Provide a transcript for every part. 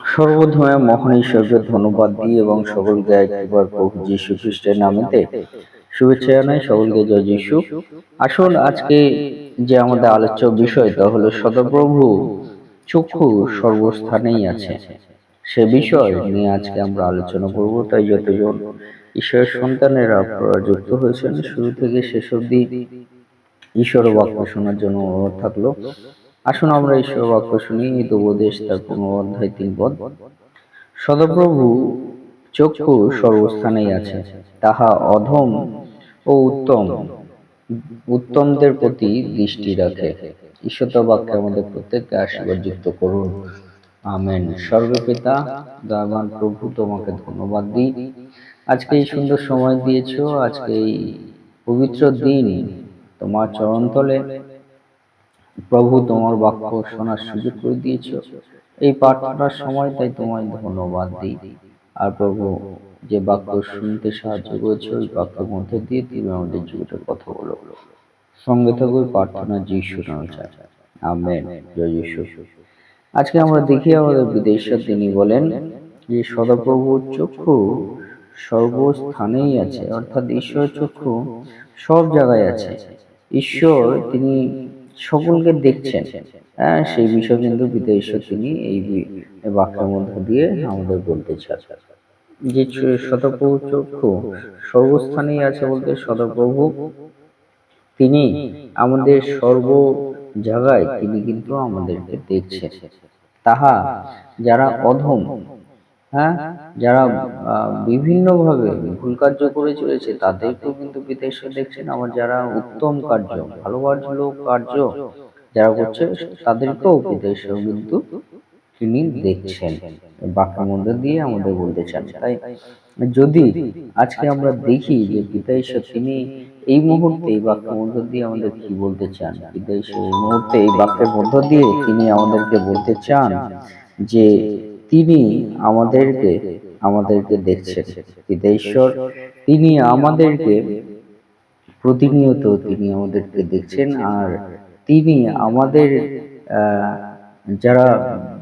সর্বপ্রথমে মহান ঈশ্বরকে ধন্যবাদ দিই এবং সকলকে একবার প্রভু যীশু খ্রিস্টের নামেতে শুভেচ্ছা জানাই, সকলকে জয় যীশু। আসুন, আজকে যে আমাদের আলোচ্য বিষয় তা হলো সদপ্রভু চক্ষু সর্বস্থানেই আছে। সে বিষয় নিয়ে আজকে আমরা আলোচনা করব, তাই যতজন ঈশ্বরের সন্তানেরা আপনারা যুক্ত হয়েছেন, শুরু থেকে শেষ অবধি ঈশ্বর বাক্য শোনার জন্য অনুরোধ থাকল। আসুন আমরা ঈশ্বর বাক্য শুনি উপদেশ তার পনেরো অধ্যায় তিন পদ। সদপ্রভু চক্ষু সর্বস্থানেই আছে, তাহা অধম ও উত্তম। উত্তমদের প্রতি দৃষ্টি রাখে। ঈশ্বর বাক্যে আমাদের প্রত্যেককে আশীর্বাদ যুক্ত করুন। আমেন। সর্বপিতা দয়াবান প্রভু, তোমাকে ধন্যবাদ দিই। আজকে এই সুন্দর সময় দিয়েছ, আজকে এই পবিত্র দিন তোমার চরণতলে। প্রভু তোমার বাক্য শোনার সুযোগ করে দিয়েছ। এই প্রার্থনার সময় তাই তোমায় ধন্যবাদ দিই। আর প্রভু, যে বাক্য শুনতে সাহায্য করেছে, ওই বাক্যের মধ্যে দিয়ে তুমি আমাদের জীবনে কথা বলো। সঙ্গে থাকো প্রার্থনা যিশু নাম আমেন। জয় আজকে আমরা দেখি আমাদের বিদেশের তিনি বলেন যে, সদাপ্রভুর চক্ষু সর্বস্থানেই আছে, অর্থাৎ ঈশ্বর চক্ষু সব জায়গায় আছে। ঈশ্বর তিনি সকলকে দেখছেন। হ্যাঁ সেই বিষয় কিন্তু ঈশ্বর তিনি এই বাক্যের মধ্য দিয়ে আমাদের বলতে চান যে শতপ্রভু চক্ষু সর্বস্থানেই আছে বলতে শতপ্রভু, তিনি আমাদের সর্ব জায়গায় তিনি কিন্তু আমাদেরকে দেখছেন। তাহা যারা অধম হ্যাঁ? যারা বিভিন্নভাবে ভুল কার্য করে চলেছে, তাদেরকেও কিন্তু বিদেশে দেখছেন। আবার যারা উত্তম কার্য ভালো কার্য যারা করছে, তাদেরকেও বিদেশেও কিন্তু তিনি দেখছেন। বাক্যের মধ্যে দিয়ে আমাদের বলতে চান। তাই যদি আজকে আমরা দেখি যে পিতা ঈশ্বর তিনি এই মুহূর্তে এই বাক্যের মধ্য দিয়ে আমাদের কি বলতে চান? পিতা ঈশ্বর এই মুহূর্তে এই বাক্যের মধ্য দিয়ে তিনি আমাদেরকে বলতে চান যে তিনি আমাদেরকে আমাদেরকে দেখছেন। বিদেশ্বর তিনি আমাদেরকে, প্রতিনিয়ত তিনি আমাদেরকে দেখছেন আর তিনি আমাদের যারা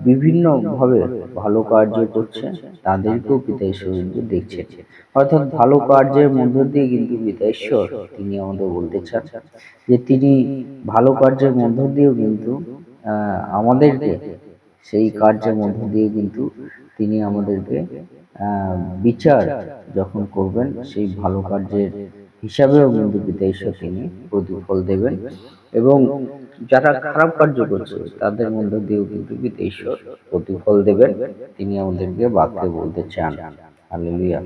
বিভিন্নভাবে ভালো কার্য করছে তাদেরকেও পিতাঈশ্বর কিন্তু দেখছেন। অর্থাৎ ভালো কার্যের মধ্য দিয়ে কিন্তু পিতা ঈশ্বর তিনি আমাদের বলতে চান যে তিনি ভালো কার্যের মধ্য দিয়েও কিন্তু আমাদেরকে সেই কার্যের মধ্য দিয়ে কিন্তু তিনি আমাদেরকে বিচার যখন করবেন সেই ভালো কার্যের হিসাবেও কিন্তু ঈশ্বর তিনি প্রতিফল দেবেন এবং যারা খারাপ কার্য করছে তাদের মধ্য দিয়েও কিন্তু পিতা ঈশ্বর প্রতিফল দেবেন। তিনি আমাদেরকে বাক্যে বলতে চান। হালেলুয়া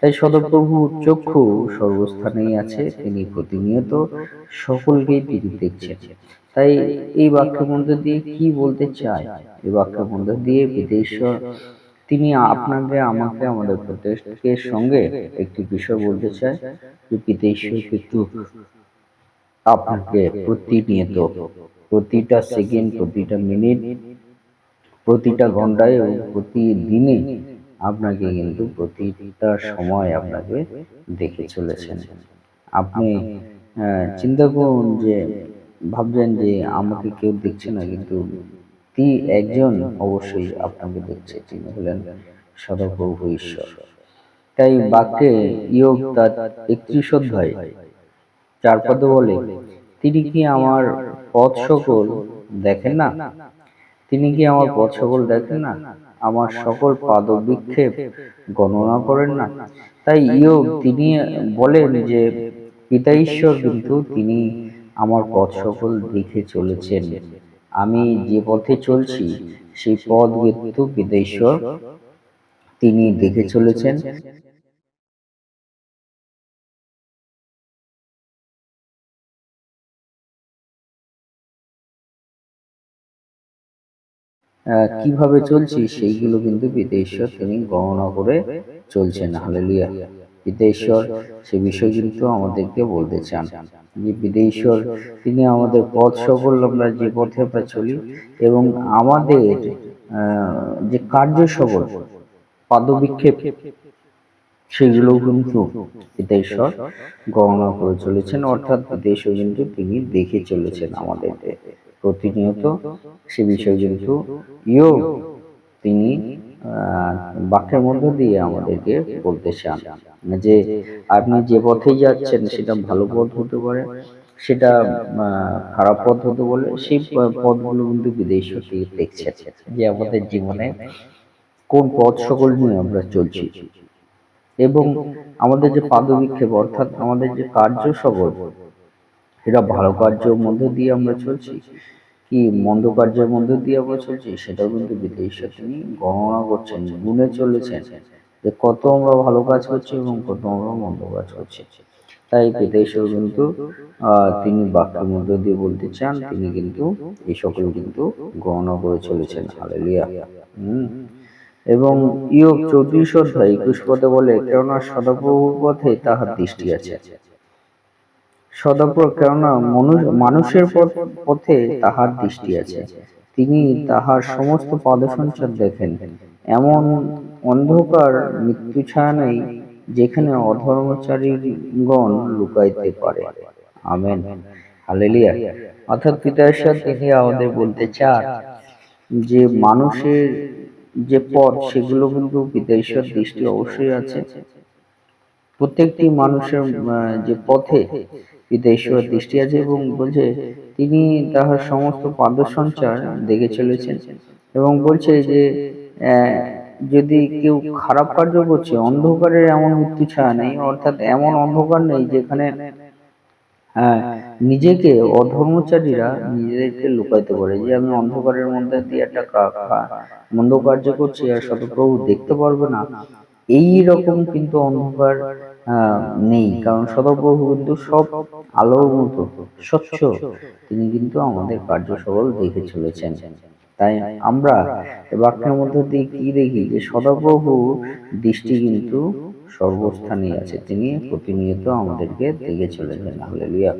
তাই সদপ্রভু চক্ষু সর্বস্থানেই আছে, তিনি প্রতিনিয়ত সকলকেই তিনি দেখছেন। তাই এই বাক্যের মধ্যে দিয়ে কি বলতে চায়? এই বাক্যের মধ্যে দিয়ে বিদেশ্বর তিনি আপনাকে, আমাকে, আমাদের প্রত্যেকের সঙ্গে একটি বিষয় বলতে চায় যে পিতেশ্বর কিন্তু আপনাকে প্রতিনিয়ত, প্রতিটা সেকেন্ড, প্রতিটা মিনিট, প্রতিটা ঘন্টায় এবং প্রতিদিনে আপনাকে কিন্তু প্রতিটা সময় আপনাকে দেখে চলেছেন। আপনি চিন্তা করুন যে ভাবছেন যে আমাকে কেউ দেখছে না, কিন্তু একজন অবশ্যই আপনাকে দেখছে, তিনি হলেন সদপ্রভু ঈশ্বর। তাই বাক্যে ইয়োগ তার একত্রিশ অধ্যায় চার পদে বলে, তিনি কি আমার পথ সকল দেখেন না? তিনি কি আমার পথ সকল দেখেন না? আমার সকল পাদবিক্ষেপ গণনা করেন না। তাই ইয়োগ তিনি বলেন যে পিতা ঈশ্বর কিন্তু তিনি আমার পথ সকল দেখে চলেছেন। আমি যে পথে চলছি সেই পথ কিন্তু পিতা ঈশ্বর তিনি দেখে চলেছেন। কীভাবে চলছি সেইগুলো কিন্তু বিদেশ্বর তিনি গণনা করে চলছেন। হালেলুয়া। বিদেশ্বর সে বিষয় কিন্তু আমাদেরকে বলতে চান যে বিদেশ্বর তিনি আমাদের পথ সকল আমরা যে পথে আমরা চলি এবং আমাদের যে কার্য সকল পাদবিক্ষেপ সেগুলো কিন্তু বিদেশ্বর গণনা করে চলেছেন। অর্থাৎ পিতেশ্বর কিন্তু তিনি দেখে চলেছেন আমাদেরকে। প্রতিনিয়ত সে বিষয় কিন্তু ইয়োগ তিনি বাক্যের মধ্য দিয়ে আমাদেরকে বলতে চান যে আপনি যে পথে যাচ্ছেন সেটা ভালো পথ হতে পারে সেটা খারাপ পথ হতে বলে সেই পথগুলো কিন্তু বিদেশ থেকে দেখছেন যে আমাদের জীবনে কোন পথ সকল নিয়ে আমরা চলছি। এবং আমাদের যে পাদবিক্ষেপ অর্থাৎ আমাদের যে কার্য সকল এটা ভালো কার্যের মধ্য দিয়ে আমরা চলছি। কি মন্দ কার্যের মধ্য দিয়ে আমরা চলছি, সেটাও কিন্তু বিদেশে তিনি গণনা করছেন, গুনে চলেছেন যে কত আমরা ভালো কাজ করছি এবং কত আমরা মন্দ কাজ করছি। তাই বিদেশেও কিন্তু তিনি বাক্যের মধ্য দিয়ে বলতে চান, তিনি কিন্তু এই সকল কিন্তু গণনা করে চলেছেন। হালেলিয়া। হম। এবং ইয়োগ চৌত্রিশ অধ্যায় একুশ পদে বলে, কেননা সদাপ্রভুর পথে তাহার দৃষ্টি আছে। সদাপ্র কেননা মনু- মানুষের পথে তাহার দৃষ্টি আছে। তিনি তাহার সমস্ত পদসঞ্চার দেখেন। এমন অন্ধকার মৃত্যু ছায়া নেই যেখানে অধর্মচারীগণ লুকাইতে পারে। আমেন। হালেলিয়া। অর্থাৎ পিতার সাথে আমাদের বলতে চান যে মানুষের যে পথ, সেগুলো কিন্তু পিতা ঈশ্বর দৃষ্টি অবশ্যই আছে। প্রত্যেকটি মানুষের যে পথে পিতা ঈশ্বরের দৃষ্টি আছে এবং বলছে তিনি তাহার সমস্ত পাদ সঞ্চার দেখে চলেছেন। এবং বলছে যে যদি কেউ খারাপ কার্য করছে অন্ধকারের এমন মৃত্যু ছায়া নেই অর্থাৎ এমন অন্ধকার নেই যেখানে হ্যাঁ নিজেকে অধর্মচারীরা নিজেদেরকে লুকাইতে পারে যে আমি অন্ধকারের মধ্যে দিয়ে একটা মন্দ কার্য করছি আর শতপ্রভু দেখতে পারবে না। এই রকম কিন্তু অন্ধকার নেই। কারণ কিন্তু সব আলোর মতো, স্বচ্ছ। তিনি কিন্তু আমাদের কার্য সকল দেখে চলেছেন। তাই আমরা বাক্যের মধ্যে দিয়ে কি দেখি যে সদাপ্রভু দৃষ্টি কিন্তু সর্বস্থানে আছে। তিনি প্রতিনিয়ত আমাদেরকে দেখে চলেছেন। হালেলুয়া।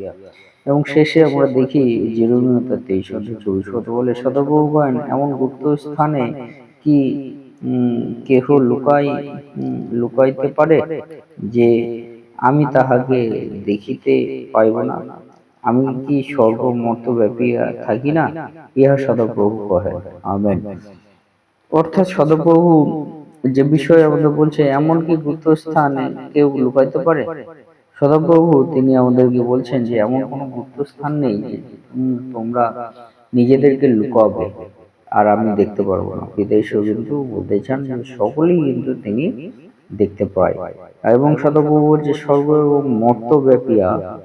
এবং শেষে আমরা দেখি জেরুমিও তার তেইশ অধ্যায় চব্বিশ কথা বলে সদাপ্রভু এমন গুপ্ত স্থানে কি কেহ লুকাই লুকাইতে পারে যে আমি তাহাকে দেখিতে পাইব না। আমি কি সর্বমত ব্যাপিয়া থাকি না? ইহা সদাপ্রভু কহে। আমেন। অর্থাৎ সদাপ্রভু যে বিষয়ে আমাদের বলছে, এমন কি গুপ্ত স্থানে কেউ লুকাইতে পারে? সদাপ্রভু তিনি আমাদেরকে বলছেন যে, এমন কোনো গুপ্ত স্থান নেই তোমরা নিজেদেরকে লুকাবে। আর আমি দেখতে পারব না। বিদেশও কিন্তু বলতে চান যে সকলেই কিন্তু তিনি দেখতে পায়। এবং সদাপ্রভু বলছে স্বর্গ এবং মর্ত ব্যাপিয়া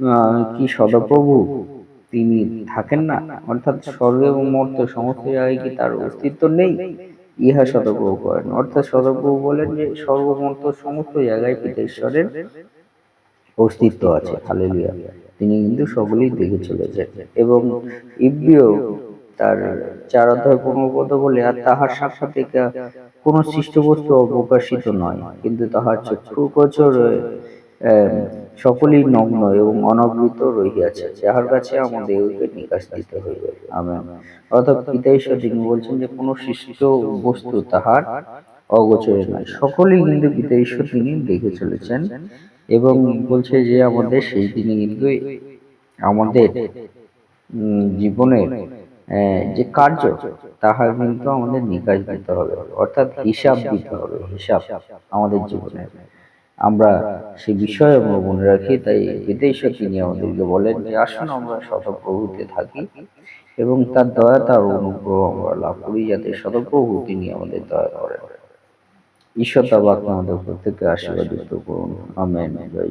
আহ, কি সদাপ্রভু তিনি থাকেন না? অর্থাৎ স্বর্গ এবং মর্ত সমস্ত জায়গায় কি তার অস্তিত্ব নেই? ইহা সদাপ্রভু করেন। অর্থাৎ সদাপ্রভু বলেন যে সর্বমর্ত সমস্ত জায়গায় পিতেশ্বরের অস্তিত্ব আছে। হালেলুয়া। তিনি কিন্তু সকলেই দেখে চলেছেন। এবং ইব্রিয় তার চার অধ্যায় পনেরো পদ বলে, আর তাহার সাক্ষাৎ কোন সৃষ্ট বস্তু অপ্রকাশিত নয়, কিন্তু তাহার চক্ষু গোচর সকলেই নগ্ন এবং অনাবৃত রহিয়াছে, যাহার কাছে আমাদেরকে নিকাশ দিতে হইবে। আমেন। অর্থাৎ পিতা তিনি বলছেন যে, কোনো সৃষ্ট বস্তু তাহার অগোচরে নয় সকলেই কিন্তু পিতা ঈশ্বর তিনি দেখে চলেছেন এবং বলছে যে, আমাদের সেই দিনে কিন্তু আমাদের জীবনের যে কার্য, তাহা কিন্তু আমাদের নিকাশ দিতে হবে, অর্থাৎ হিসাব দিতে হবে, হিসাব আমাদের জীবনে। আমরা সে বিষয়ে আমরা মনে রাখি, তাই বিদেশে তিনি আমাদেরকে বলেন যে, আসুন, আমরা শতপ্রভুতে থাকি এবং তার দয়া, তার অনুগ্রহ আমরা লাভ করি, যাতে শতপ্রভু তিনি আমাদের দয়া করেন। ঈশ্বর তা বাক্য আমাদের প্রত্যেককে আশীর্বাদিত করুন। আমেন। জয়